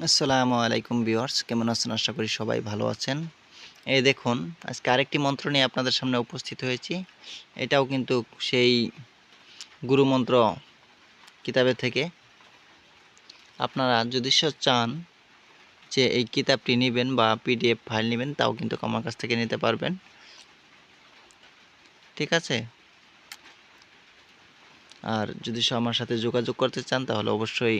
আসসালামু আলাইকুম ভিউয়ার্স, কেমন আছেন? আশা করি সবাই ভালো আছেন। এই দেখুন, আজকে আরেকটি মন্ত্র নিয়ে আপনাদের সামনে উপস্থিত হয়েছি। এটাও কিন্তু সেই গুরুমন্ত্র কিতাবের থেকে। আপনারা যদি চান যে এই কিতাবটি নেবেন বা পিডিএফ ফাইল নেবেন, তাও কিন্তু আমার কাছ থেকে নিতে পারবেন। ঠিক আছে? আর যদি আমার সাথে যোগাযোগ করতে চান, তাহলে অবশ্যই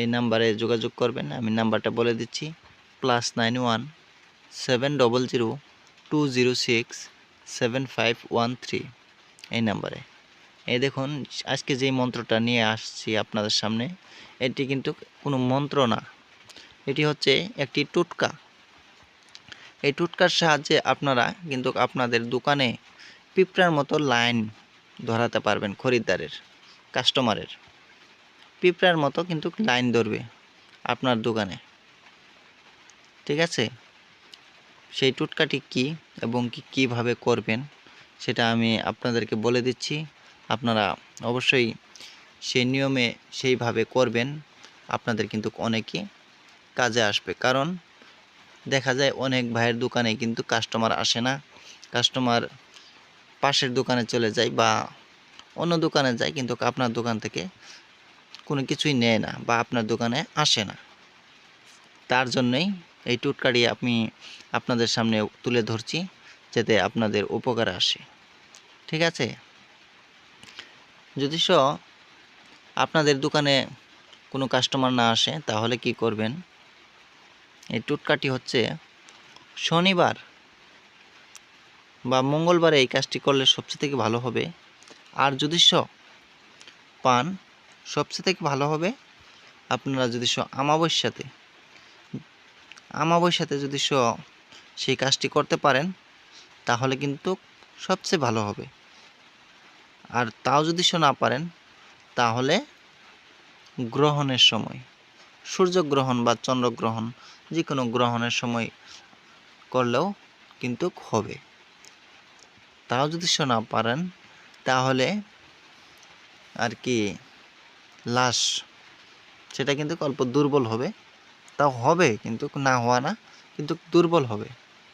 এই নাম্বারে যোগাযোগ করবেন, আমি নাম্বারটা বলে দিচ্ছি plus nine one seven double zero two zero six seven five one three এই নাম্বারে। এই দেখুন, আজকে যেই মন্ত্রটা নিয়ে আসছি আপনাদের সামনে, এটি কিন্তু কোনো মন্ত্র না। এটি হচ্ছে একটি টুটকা। এই টুটকার সাহায্যে আপনারা কিন্তু আপনাদের দোকানে পিঁপড়ার মতো লাইন ধরাতে পারবেন খরিদ্দারের কাস্টমারের পিঁপড়ার মতো কিন্তু লাইন ধরবে আপনার দোকানে। ঠিক আছে? সেই টুটকাটি কি এবং কি কীভাবে করবেন সেটা আমি আপনাদেরকে বলে দিচ্ছি। আপনারা অবশ্যই সেই নিয়মে সেইভাবে করবেন, আপনাদের কিন্তু অনেকই কাজে আসবে। কারণ দেখা যায় অনেক ভাইয়ের দোকানে কিন্তু কাস্টমার আসে না। কাস্টমার পাশের দোকানে চলে যায় বা অন্য দোকানে যায় কিন্তু আপনার দোকান থেকে কোনো কিছুই নেয় না বা আপনার দোকানে আসে না। তার জন্যই এই টুটকাটি আমি আপনাদের সামনে তুলে ধরছি যাতে আপনাদের উপকার আসে। ঠিক আছে? যদি স আপনাদের দোকানে কোনো কাস্টমার না আসে, তাহলে কি করবেন? এই টুটকাটি হচ্ছে শনিবার বা মঙ্গলবারে এই কাজটি করলে সবচেয়ে থেকে ভালো হবে। আর যদি স পান সবচেয়ে থেকে ভালো হবে আপনারা যদি আমাবস্যাতে আমাবস্যাতে যদি সেই কাজটি করতে পারেন, তাহলে কিন্তু সবচেয়ে ভালো হবে। আর তাও যদি না পারেন, তাহলে গ্রহণের সময়, সূর্যগ্রহণ বা চন্দ্রগ্রহণ যে কোনো গ্রহণের সময় করলেও কিন্তু হবে। তাও যদি না পারেন, তাহলে আর কি লাশ, সেটা কিন্তু অল্প দুর্বল হবে। তাও হবে কিন্তু না হওয়া না, কিন্তু দুর্বল হবে,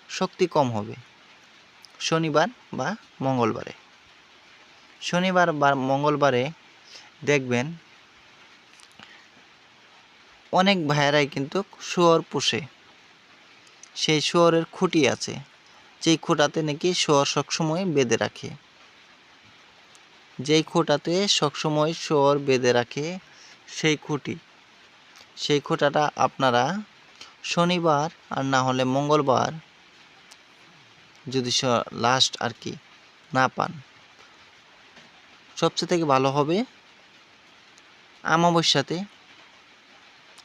শক্তি কম হবে। শনিবার বা মঙ্গলবারে। শনিবার বা মঙ্গলবারে দেখবেন অনেক ভাইয়েরাই কিন্তু শুয়োর পোষে। সেই শুয়োরের খুঁটি আছে, যেই খুঁটাতে নাকি শুয়োর সবসময় বেঁধে রাখে। যেই খুঁটাতে সবসময় শুয়োর বেঁধে রাখে সেই খুঁটি। সেই খুঁটাটা আপনারা শনিবার আর না হলে মঙ্গলবার যদি লাস্ট আর কি, না পান। সবচেয়ে থেকে ভালো হবে আমাবস্যাতে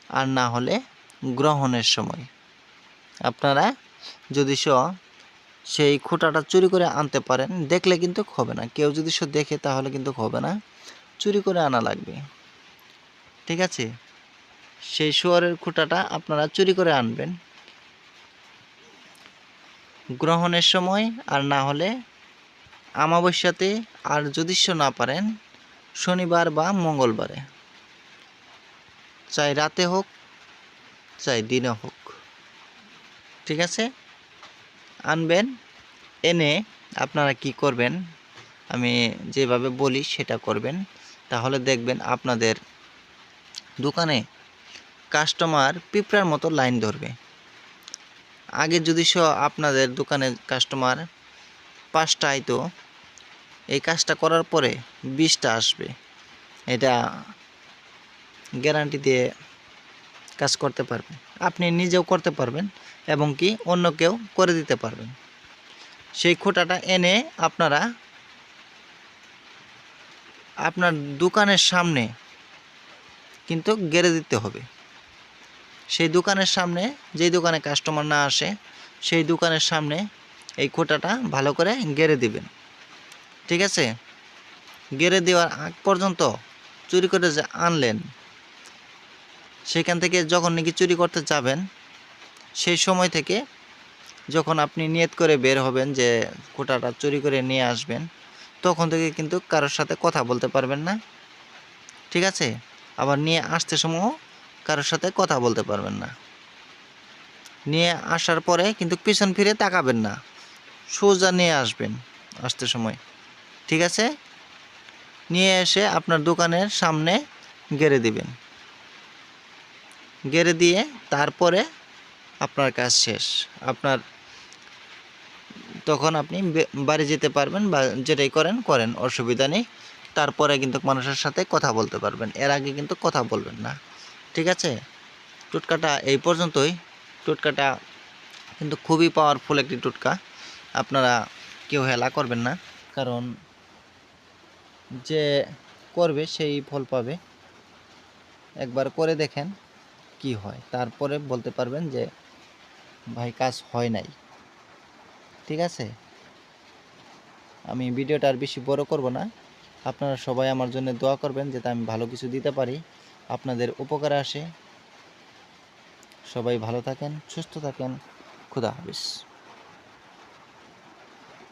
আর না হলে গ্রহণের সময়। আপনারা যদি স সেই খুঁটাটা চুরি করে আনতে পারেন। দেখলে কিন্তু হবে না। কেউ যদি সে দেখে, তাহলে কিন্তু হবে না। চুরি করে আনা লাগবে। ঠিক আছে? সেই শুয়ারের খুঁটাটা আপনারা চুরি করে আনবেন। গ্রহণের সময় আর না হলে আমাবস্যাতে আর যদি না পারেন, শনিবার বা মঙ্গলবারে। চাই রাতে হোক, চাই দিনে হোক। ঠিক আছে? আনবেন, এনে আপনারা কি করবেন, আমি যেভাবে বলি সেটা করবেন। তাহলে দেখবেন আপনাদের দোকানে কাস্টমার পিঁপড়ার মতো লাইন ধরবে। আগে যদি স আপনাদের দোকানে কাস্টমার পাঁচটা আইতো, এই কাজটা করার পরে বিশটা আসবে। এটা গ্যারান্টি দিয়ে কাজ করতে পারবেন। আপনি নিজেও করতে পারবেন এবং কি অন্য কেউ করে দিতে পারবেন। সেই খোঁটাটা এনে আপনারা আপনার দোকানের সামনে কিন্তু গেড়ে দিতে হবে। সেই দোকানের সামনে যেই দোকানে কাস্টমার না আসে, সেই দোকানের সামনে এই খোঁটাটা ভালো করে গেড়ে দিবেন। ঠিক আছে? গেড়ে দেওয়ার আগ পর্যন্ত চুরি করে যে আনলেন সেখান থেকে যখন নাকি চুরি করতে যাবেন, সেই সময় থেকে যখন আপনি নিয়ত করে বের হবেন যে কোটাটা চুরি করে নিয়ে আসবেন, তখন থেকে কিন্তু কারোর সাথে কথা বলতে পারবেন না। ঠিক আছে? আবার নিয়ে আসতে সময় কারোর সাথে কথা বলতে পারবেন না। নিয়ে আসার পরে কিন্তু পিছন ফিরে তাকাবেন না। সোজা নিয়ে আসবেন আসতে সময় ঠিক আছে? নিয়ে এসে আপনার দোকানের সামনে গেড়ে দিবেন। গেড়ে দিয়ে তারপরে আপনার কাজ শেষ। আপনার তখন আপনি বাড়ি যেতে পারবেন বা যেটাই করেন করেন, অসুবিধা নেই। তারপরে কিন্তু মানুষের সাথে কথা বলতে পারবেন। এর আগে কিন্তু কথা বলবেন না। ঠিক আছে? টোটকাটা এই পর্যন্তই। টোটকাটা কিন্তু খুবই পাওয়ারফুল একটি টোটকা। আপনারা কেউ হেলা করবেন না। কারণ যে করবে সেই ফল পাবে। একবার করে দেখেন। কি হয়? তারপরে বলতে পারবেন যে, ভাই, কাজ হয় নাই। ঠিক আছে? আমি ভিডিওটা আর বেশি বড় করব না। আপনারা সবাই আমার জন্য দোয়া করবেন যাতে আমি ভালো কিছু দিতে পারি। আপনাদের উপকারে আসে। সবাই ভালো থাকেন, সুস্থ থাকেন। খুদা হাফিজ।